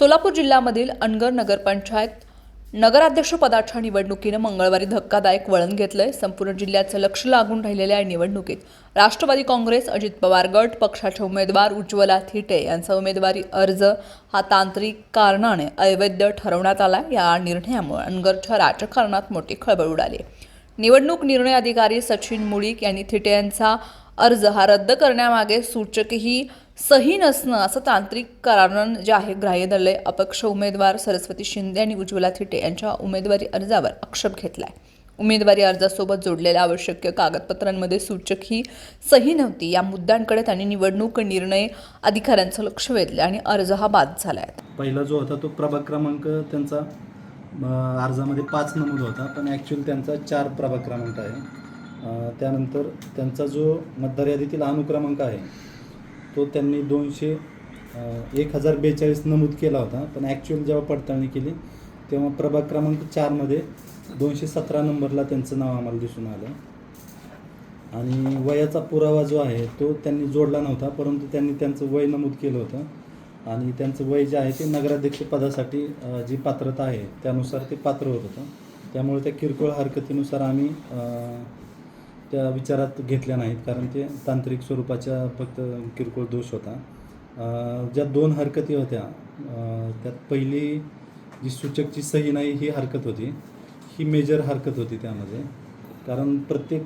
सोलापूर जिल्ह्यामधील अनगर नगरपंचायत नगराध्यक्षपदाच्या निवडणुकीनं मंगळवारी धक्कादायक वळण घेतलंय. संपूर्ण जिल्ह्याचं लक्ष लागून राहिलेल्या या निवडणुकीत. राष्ट्रवादी काँग्रेस अजित पवार गट पक्षाचे उमेदवार उज्ज्वला थिटे यांचा उमेदवारी अर्ज हा तांत्रिक कारणाने अवैध ठरवण्यात आला या निर्णयामुळे अनगरच्या राजकारणात मोठी खळबळ उडाली निवडणूक निर्णय अधिकारी सचिन मुळीक यांनी थिटे यांचा अर्ज हा रद्द करण्यामागे सूचकही सही नसणं असं तांत्रिक कारण जे आहे ग्राह्य धरले अपक्ष उमेदवार सरस्वती शिंदे आणि उज्ज्वला थिटे यांच्या उमेदवारी अर्जावर आक्षेप आहे उमेदवारी अर्जासोबत जोडलेल्या आवश्यक कागदपत्रांमध्ये सूचक ही सही नव्हती. या मुद्द्यांकडे त्यांनी निवडणूक निर्णय अधिकाऱ्यांचं लक्ष वेधलं आणि अर्ज हा बाद झाला आहे पहिला जो होता तो प्रभाग क्रमांक त्यांचा अर्जामध्ये पाच नमूद होता पण ॲक्च्युअली त्यांचा चार प्रभाग क्रमांक आहे. त्यानंतर त्यांचा जो मतदार यादीतील अनुक्रमांक आहे तो त्यांनी दोनशे एक हजार बेचाळीस नमूद केला होता. पण ॲक्च्युअल जेव्हा पडताळणी केली तेव्हा प्रभाग क्रमांक चारमध्ये दोनशे सतरा नंबरला त्यांचं नाव आम्हाला दिसून आलं. आणि वयाचा पुरावा जो आहे तो त्यांनी जोडला नव्हता परंतु त्यांनी त्यांचं वय नमूद केलं होतं. आणि त्यांचं वय जे आहे ते नगराध्यक्ष पदासाठी जी पात्रता आहे त्यानुसार ते पात्र होत होतं. त्यामुळे त्या किरकोळ हरकतीनुसार आम्ही त्या विचारात घेतल्या नाहीत कारण ते तांत्रिक स्वरूपाच्या फक्त किरकोळ दोष होता. ज्या दोन हरकती होत्या त्यात पहिली जी सूचकची सही नाही ही हरकत होती. ही मेजर हरकत होती त्यामध्ये. कारण प्रत्येक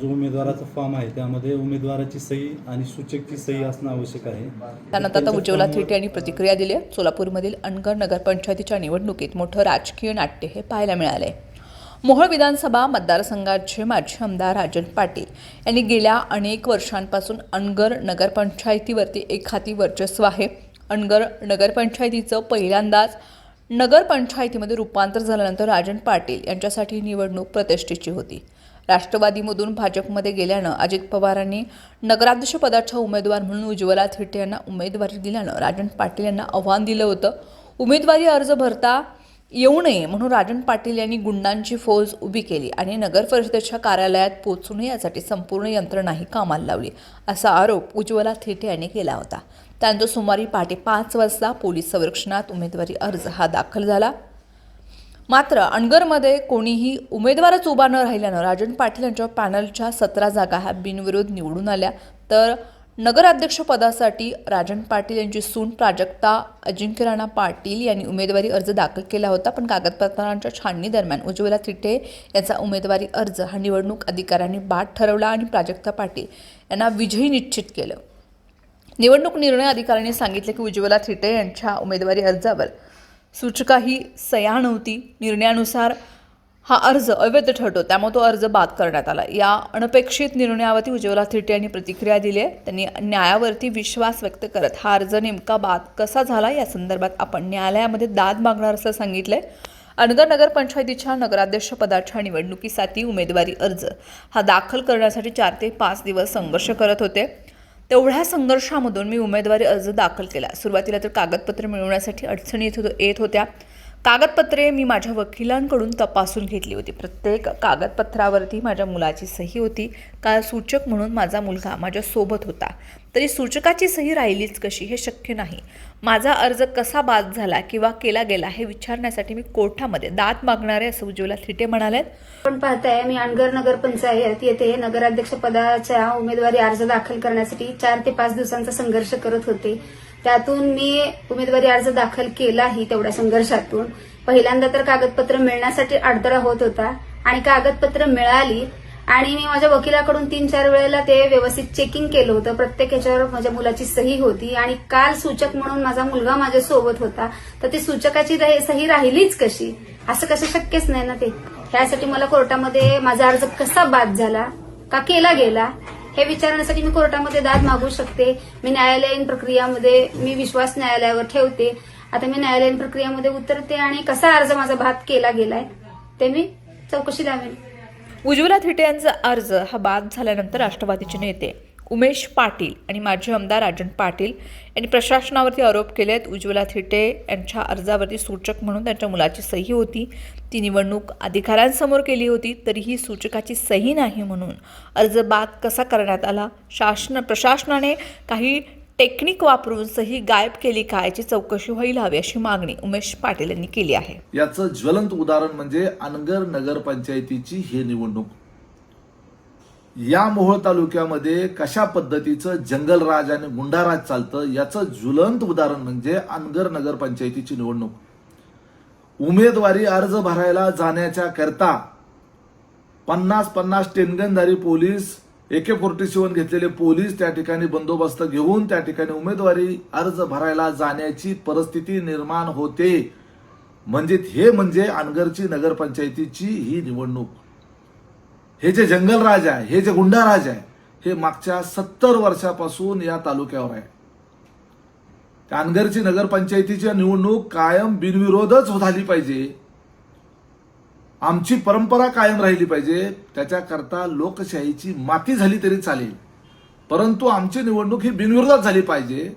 जो उमेदवाराचा फॉर्म आहे त्यामध्ये उमेदवाराची सही आणि सूचकची सही असणं आवश्यक आहे. त्यानंतर आता उज्ज्वला थिटे यांनी प्रतिक्रिया दिली. आहे सोलापूरमधील अनगर नगरपंचायतीच्या निवडणुकीत मोठं राजकीय नाट्य हे पाहायला मिळाले मोहोळ विधानसभा मतदारसंघाचे माजी आमदार राजन पाटील यांनी गेल्या अनेक वर्षांपासून अनगर नगरपंचायतीवरती एक हाती वर्चस्व आहे. अनगर नगरपंचायतीचं पहिल्यांदाच नगरपंचायतीमध्ये रूपांतर झाल्यानंतर राजन पाटील यांच्यासाठी निवडणूक प्रतिष्ठेची होती. राष्ट्रवादीमधून भाजपमध्ये गेल्यानं अजित पवारांनी नगराध्यक्षपदाच्या उमेदवार म्हणून उज्ज्वला थिटे यांना उमेदवारी दिल्यानं राजन पाटील यांना आव्हान दिलं होतं. उमेदवारी अर्ज भरता येऊ नये म्हणून राजन पाटील यांनी गुंडांची फौज उभी केली आणि नगर परिषदेच्या कार्यालयात पोचूनही नये यासाठी संपूर्ण यंत्रणाही कामाला लावली असा आरोप उज्ज्वला थेटे यांनी केला होता. त्यानंतर सोमवारी पहाटे पाच वाजता पोलीस संरक्षणात उमेदवारी अर्ज हा दाखल झाला. मात्र अणगरमध्ये कोणीही उमेदवारच उभा न राहिल्यानं राजन पाटील यांच्या पॅनलच्या सतरा जागा ह्या बिनविरोध निवडून आल्या. तर नगराध्यक्षपदासाठी राजन पाटील यांची सून प्राजक्ता अजिंक्य राणा पाटील यांनी उमेदवारी अर्ज दाखल केला होता. पण कागदपत्रांच्या छाननी दरम्यान उज्ज्वला थिटे यांचा उमेदवारी अर्ज हा निवडणूक अधिकाऱ्यांनी बाद ठरवला आणि प्राजक्ता पाटील यांना विजयी निश्चित केलं. निवडणूक निर्णय अधिकाऱ्यांनी सांगितले की उज्ज्वला थिटे यांच्या उमेदवारी अर्जावर सूचका ही सया नव्हती. निर्णयानुसार हा अर्ज अवैध ठरतो त्यामुळे तो अर्ज बाद करण्यात आला. या अनपेक्षित निर्णयावरती उज्ज्वला थिटे यांनी प्रतिक्रिया दिली आहे. त्यांनी न्यायावरती विश्वास व्यक्त करत हा अर्ज नेमका बाद कसा झाला या संदर्भात आपण न्यायालयामध्ये दाद मागणार असं सांगितलंय. अनगर नगरपंचायतीच्या नगराध्यक्ष पदाच्या निवडणुकीसाठी उमेदवारी अर्ज. हा दाखल करण्यासाठी चार ते पाच दिवस संघर्ष करत होते. तेवढ्या संघर्षामधून मी उमेदवारी अर्ज दाखल केला. सुरुवातीला तर कागदपत्र मिळवण्यासाठी अडचणी येत येत होत्या. कागदपत्रे मी माझ्या वकिलांकडून तपासून घेतली होती. प्रत्येक कागदपत्रावरती माझ्या मुलाची सही होती. का सूचक म्हणून माझा मुलगा माझ्यासोबत होता. तरी सूचकाची सही राहिलीच कशी हे शक्य नाही. माझा अर्ज कसा बाद झाला किंवा केला गेला हे विचारण्यासाठी मी कोर्टामध्ये दात मागणारे असं उज्ज्वला थिटे म्हणालेत. आपण पाहताय मी अणगर नगर पंचायत येथे नगराध्यक्ष पदाच्या उमेदवारी अर्ज दाखल करण्यासाठी चार ते पाच दिवसांचा संघर्ष करत होते. त्यातून मी उमेदवारी अर्ज दाखल केलाही तेवढ्या संघर्षातून. पहिल्यांदा तर कागदपत्र मिळण्यासाठी अडथळा होत होता आणि कागदपत्र मिळाली आणि मी माझ्या वकिलाकडून तीन चार वेळेला ते व्यवस्थित चेकिंग केलं होतं. प्रत्येक याच्यावर माझ्या मुलाची सही होती आणि काल सूचक म्हणून माझा मुलगा माझ्या सोबत होता. तर ती सूचकाची सही राहिलीच कशी? असं कसं शक्यच नाही ना ते. ह्यासाठी मला कोर्टामध्ये माझा अर्ज कसा बाद झाला? का केला गेला? हे विचारण्यासाठी मी कोर्टामध्ये दाद मागू शकते. मी न्यायालयीन प्रक्रियामध्ये मी विश्वास न्यायालयावर ठेवते. आता मी न्यायालयीन प्रक्रियामध्ये उतरते आणि कसा अर्ज माझा भात केला गेलाय ते मी चौकशी लावेन उज्ज्वला थिटे यांचा अर्ज हा बाद झाल्यानंतर राष्ट्रवादीचे नेते उमेश पाटील आणि माजी आमदार राजन पाटील यांनी प्रशासनावरती आरोप केले आहेत उज्ज्वला थिटे यांच्या अर्जावरती सूचक म्हणून त्यांच्या मुलाची सही होती. ती निवडणूक अधिकाऱ्यांसमोर केली होती तरीही सूचकाची सही नाही म्हणून अर्ज बाद कसा करण्यात आला? शासन प्रशासनाने काही टेक्निक वापरून सही गायब केली का याची चौकशी व्हायला हवी अशी मागणी उमेश पाटील यांनी केली आहे. याचं ज्वलंत उदाहरण म्हणजे अनगर नगरपंचायतीची ही निवडणूक. या मोहोळ तालुक्यामध्ये कशा पद्धतीचं जंगलराज आणि गुंडाराज चालतं याचं ज्वलंत उदाहरण म्हणजे अनगर नगरपंचायतीची निवडणूक. उमेदवारी अर्ज भरायला जाण्याच्या करता पन्नास पन्नास टेनगनधारी पोलीस एके फोर्टी सेवन घेतलेले पोलीस त्या ठिकाणी बंदोबस्त घेऊन त्या ठिकाणी उमेदवारी अर्ज भरायला जाण्याची परिस्थिती निर्माण होते. म्हणजे हे म्हणजे अनगरची नगरपंचायतीची ही निवडणूक. हे जे जंगलराज आहे हे जे गुंडाराज आहे हे मागच्या सत्तर वर्षापासून या तालुक्यावर आहे. त्या नगरपंचायतीची निवडणूक कायम बिनविरोधच झाली पाहिजे. आमची परंपरा कायम राहिली पाहिजे. त्याच्याकरता लोकशाहीची माती झाली तरी चालेल. परंतु आमची निवडणूक ही बिनविरोधात झाली पाहिजे.